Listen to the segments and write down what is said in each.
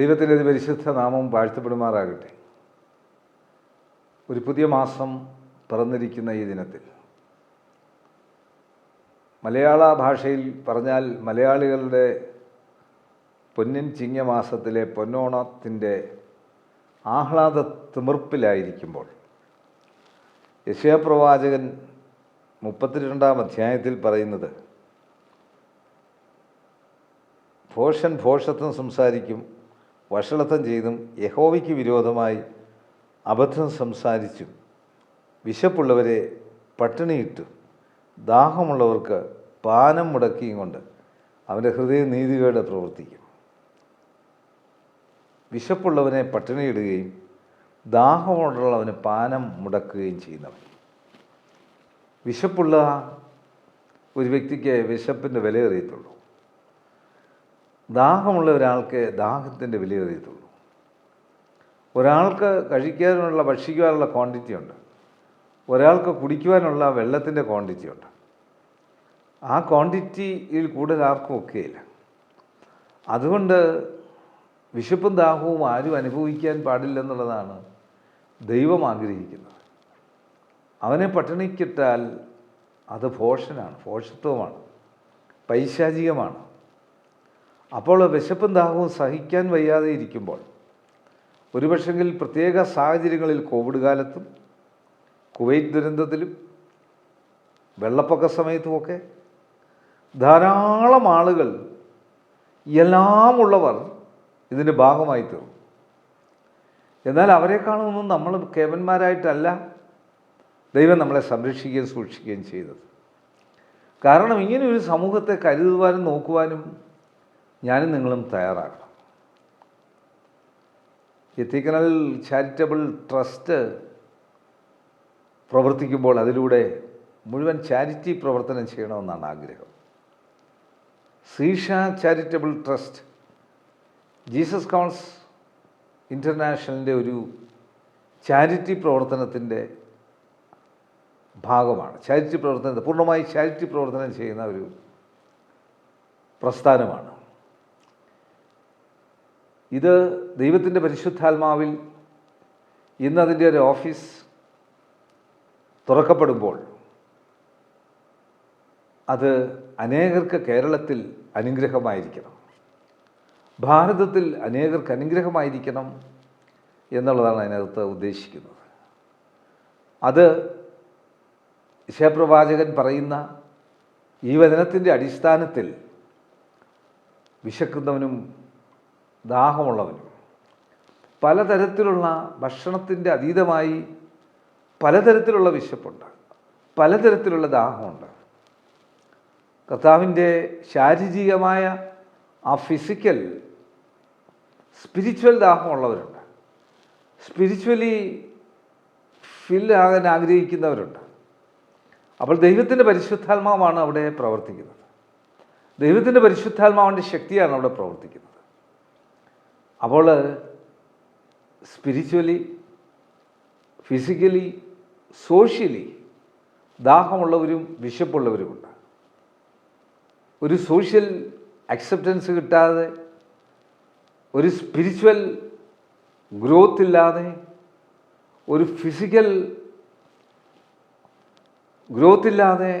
ദൈവത്തിന്റെ ഒരു പരിശുദ്ധ നാമം വാഴ്ത്തപ്പെടുമാറാകട്ടെ. ഒരു പുതിയ മാസം പിറന്നിരിക്കുന്ന ഈ ദിനത്തിൽ. മലയാള ഭാഷയിൽ പറഞ്ഞാൽ മലയാളികളുടെ പൊന്നിൻ ചിങ്ങമാസത്തിലെ പൊന്നോണത്തിന്റെ ആഹ്ലാദ തിമിർപ്പിലായിരിക്കുമ്പോൾ യശയപ്രവാചകൻ മുപ്പത്തിരണ്ടാം അധ്യായത്തിൽ പറയുന്നത് ഭോഷൻ ഭോഷത്വം സംസാരിക്കും വഷളത്വം ചെയ്തും യഹോവയ്ക്ക് വിരോധമായി അബദ്ധം സംസാരിച്ചും വിശപ്പുള്ളവരെ പട്ടിണിയിട്ടു ദാഹമുള്ളവർക്ക് പാനം മുടക്കിയും കൊണ്ട് അവന്റെ ഹൃദയ നീതികേട് പ്രവർത്തിക്കും. വിശപ്പുള്ളവനെ പട്ടിണിയിടുകയും ദാഹമുള്ളവന് പാനം മുടക്കുകയും ചെയ്യുന്നവൻ. വിശപ്പുള്ള ഒരു വ്യക്തിക്ക് വിശപ്പിന്റെ വില അറിയത്തുള്ളൂ ദാഹമുള്ള ഒരാൾക്ക് ദാഹത്തിന്റെ വില അറിയത്തുള്ളൂ. ഒരാൾക്ക് കഴിക്കാനുള്ള ഭക്ഷിക്കുവാനുള്ള ക്വാണ്ടിറ്റി ഉണ്ട്. ഒരാൾക്ക് കുടിക്കുവാനുള്ള വെള്ളത്തിന്റെ ക്വാണ്ടിറ്റി ഉണ്ട്. ആ ക്വാണ്ടിറ്റിയിൽ കൂടുതൽ ആർക്കും ഒക്കെയില്ല. അതുകൊണ്ട് വിശപ്പും ദാഹവും ആരും അനുഭവിക്കാൻ പാടില്ലെന്നുള്ളതാണ് ദൈവം ആഗ്രഹിക്കുന്നത്. അവനെ പട്ടിണിക്കിട്ടാൽ അത് ഭോഷനാണ് ഭോഷത്വമാണ് പൈശാചികമാണ്. അപ്പോൾ വിശപ്പും ദാഹവും സഹിക്കാൻ വയ്യാതെ ഇരിക്കുമ്പോൾ. ഒരുപക്ഷെങ്കിൽ പ്രത്യേക സാഹചര്യങ്ങളിൽ കോവിഡ് കാലത്തും കുവൈറ്റ് ദുരന്തത്തിലും വെള്ളപ്പൊക്ക സമയത്തുമൊക്കെ ധാരാളം ആളുകൾ എല്ലാം ഉള്ളവർ ഇതിന്റെ ഭാഗമായി തീർന്നു എന്നാൽ അവരെക്കാളൊന്നും നമ്മൾ കേവന്മാരായിട്ടല്ല. ദൈവം നമ്മളെ സംരക്ഷിക്കുകയും സൂക്ഷിക്കുകയും ചെയ്തത്. കാരണം ഇങ്ങനെ ഒരു സമൂഹത്തെ കരുതുവാനും നോക്കുവാനും ഞാനും നിങ്ങളും തയ്യാറാകണം എത്തിക്കണൽ ചാരിറ്റബിൾ ട്രസ്റ്റ് പ്രവർത്തിക്കുമ്പോൾ അതിലൂടെ മുഴുവൻ ചാരിറ്റി പ്രവർത്തനം ചെയ്യണമെന്നാണ് ആഗ്രഹം. സീഷ ചാരിറ്റബിൾ ട്രസ്റ്റ് ജീസസ് കോൺസ് ഇന്റർനാഷണലിന്റെ ഒരു ചാരിറ്റി പ്രവർത്തനത്തിന്റെ ഭാഗമാണ്. ചാരിറ്റി പ്രവർത്തനത്തെ പൂർണമായി ചാരിറ്റി പ്രവർത്തനം ചെയ്യുന്ന ഒരു പ്രസ്ഥാനമാണ്. ഇത് ദൈവത്തിന്റെ പരിശുദ്ധാത്മാവിൽ ഇന്ന് അതിന്റെ ഒരു ഓഫീസ് തുറക്കപ്പെടുമ്പോൾ അത് അനേകർക്ക് കേരളത്തിൽ അനുഗ്രഹമായിരിക്കണം. ഭാരതത്തിൽ അനേകർക്ക് അനുഗ്രഹമായിരിക്കണം എന്നുള്ളതാണ് അതിനകത്ത് ഉദ്ദേശിക്കുന്നത്. അത് വിഷയപ്രവാചകൻ പറയുന്ന ഈ വചനത്തിന്റെ അടിസ്ഥാനത്തിൽ വിശക്കുന്നവനും ദാഹമുള്ളവനും. പലതരത്തിലുള്ള ഭക്ഷണത്തിന്റെ അതീതമായി പലതരത്തിലുള്ള വിശപ്പുണ്ട്. പലതരത്തിലുള്ള ദാഹമുണ്ട്. കർത്താവിന്റെ ശാരീരികമായ ആ ഫിസിക്കൽ സ്പിരിച്വൽ ദാഹമുള്ളവരുണ്ട്. സ്പിരിച്വലി ഫില്ലാകാൻ ആഗ്രഹിക്കുന്നവരുണ്ട്. അപ്പോൾ ദൈവത്തിന്റെ പരിശുദ്ധാത്മാവാണ് അവിടെ പ്രവർത്തിക്കുന്നത്. ദൈവത്തിന്റെ പരിശുദ്ധാത്മാവിന്റെ ശക്തിയാണ് അവിടെ പ്രവർത്തിക്കുന്നത്. അപ്പോൾ സ്പിരിച്വലി ഫിസിക്കലി സോഷ്യലി ദാഹമുള്ളവരും വിശപ്പുള്ളവരുമുണ്ട്. ഒരു സോഷ്യൽ അക്സെപ്റ്റൻസ് കിട്ടാതെ ഒരു സ്പിരിച്വൽ ഗ്രോത്ത് ഇല്ലാതെ ഒരു ഫിസിക്കൽ ഗ്രോത്ത് ഇല്ലാതെ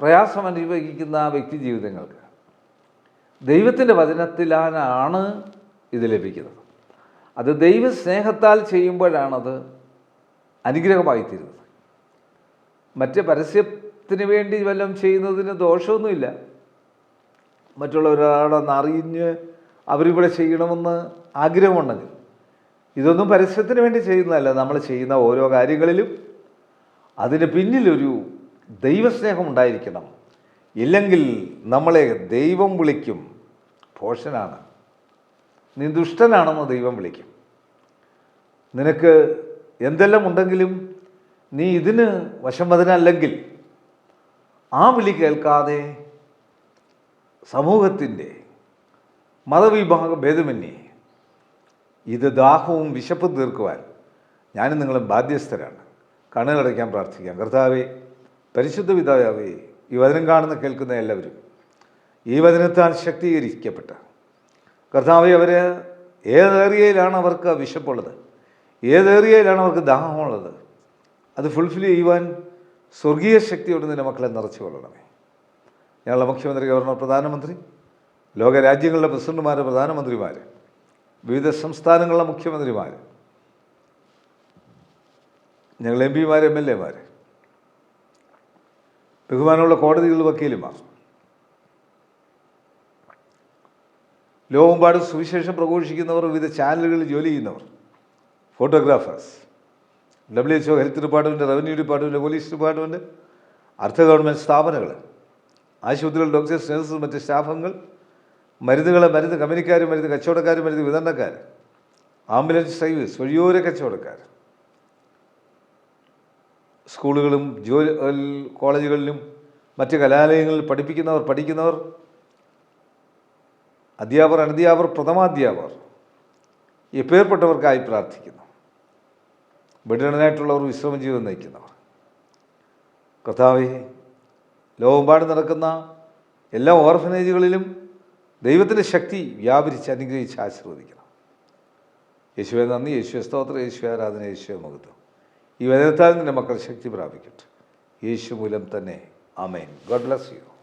പ്രയാസം അനുഭവിക്കുന്ന വ്യക്തി ജീവിതങ്ങൾക്ക് ദൈവത്തിന്റെ വചനത്തിലാണ് ഇത് ലഭിക്കുന്നത്. അത് ദൈവസ്നേഹത്താൽ ചെയ്യുമ്പോഴാണത് അനുഗ്രഹമായി തീരുന്നത് മറ്റ് പരസ്യത്തിന് വേണ്ടി വല്ലതും ചെയ്യുന്നതിന് ദോഷമൊന്നുമില്ല. മറ്റുള്ളവരൊരാളൊന്ന് അറിഞ്ഞ് അവരിവിടെ ചെയ്യണമെന്ന് ആഗ്രഹമുണ്ടെങ്കിൽ. ഇതൊന്നും പരസ്യത്തിന് വേണ്ടി ചെയ്യുന്നതല്ല. നമ്മൾ ചെയ്യുന്ന ഓരോ കാര്യങ്ങളിലും അതിന് പിന്നിലൊരു ദൈവസ്നേഹം ഉണ്ടായിരിക്കണം. ഇല്ലെങ്കിൽ നമ്മളെ ദൈവം വിളിക്കും. ഭോഷനാണ്. നീ ദുഷ്ടനാണെന്ന് ദൈവം വിളിക്കും. നിനക്ക് എന്തെല്ലാം ഉണ്ടെങ്കിലും നീ ഇതിന് വശംവദനല്ലെങ്കിൽ ആ വിളി കേൾക്കാതെ സമൂഹത്തിന്റെ മതവിഭാഗ ഭേദമന്യേ ഇത് ദാഹവും വിശപ്പും തീർക്കുവാൻ ഞാനും നിങ്ങളും ബാധ്യസ്ഥരാണ്. കണ്ണുകളടയ്ക്കാൻ പ്രാർത്ഥിക്കാം. കർത്താവേ പരിശുദ്ധ പിതാവേ ഈ വചനം കാണുന്ന കേൾക്കുന്ന എല്ലാവരും ഈ വചനത്താൽ ശക്തീകരിക്കപ്പെട്ട കർത്താവെ അവർ ഏത് ഏറിയയിലാണ് അവർക്ക് വിശപ്പുള്ളത്? ഏത് ഏറിയയിലാണ് അവർക്ക് ദാഹമുള്ളത്? അത് ഫുൾഫിൽ ചെയ്യുവാൻ സ്വർഗീയ ശക്തിയോട് നിന്റെ മക്കളെ നിറച്ചു കൊള്ളണമേ. ഞങ്ങളുടെ മുഖ്യമന്ത്രി ഗവർണർ പ്രധാനമന്ത്രി ലോകരാജ്യങ്ങളുടെ പ്രസിഡന്റുമാർ പ്രധാനമന്ത്രിമാർ വിവിധ സംസ്ഥാനങ്ങളിലെ മുഖ്യമന്ത്രിമാർ ഞങ്ങൾ എം പിമാർ എം എൽ എമാർ ബഹുമാനമുള്ള കോടതികളിൽ വക്കീലുമാർ ലോകമെമ്പാടും സുവിശേഷം പ്രഘോഷിക്കുന്നവർ വിവിധ ചാനലുകളിൽ ജോലി ചെയ്യുന്നവർ. Photographers W HO health department revenue department police department അർദ്ധ ഗവൺമെന്റ് സ്ഥാപനങ്ങൾ. ആശുപത്രികൾ ഡോക്ടേഴ്സ് നഴ്സസ് മറ്റ് സ്റ്റാഫുകൾ മരുന്നുകൾ മരുന്ന് കമ്പനിക്കാർ മരുന്ന് കച്ചവടക്കാർ മരുന്ന് വിതരണക്കാർ ആംബുലൻസ് സർവീസ് വഴിയോര കച്ചവടക്കാർ. സ്കൂളുകളും ജോലി കോളേജുകളിലും മറ്റ് കലാലയങ്ങളിൽ പഠിപ്പിക്കുന്നവർ പഠിക്കുന്നവർ അധ്യാപകർ അനധ്യാപകർ ഈ പേർപ്പെട്ടവർക്കായി പ്രാർത്ഥിക്കുന്നു. ബഡിടനായിട്ടുള്ളവർ വിശ്രമ ജീവിതം നയിക്കുന്നവർ. കർത്താവെ ലോകമ്പാട് നടക്കുന്ന എല്ലാ ഓർഫനേജുകളിലും ദൈവത്തിന്റെ ശക്തി വ്യാപരിച്ച് അനുഗ്രഹിച്ച് ആശീർവദിക്കണം. യേശുവെ നന്ദി. യേശുവെ സ്തോത്ര. യേശു ആരാധന. യേശുവെ മഹത്വം. ഈ വചനത്താൽ നിന്റെ മക്കൾ ശക്തി പ്രാപിക്കട്ടെ. യേശു മൂലം തന്നെ. Amen God bless you.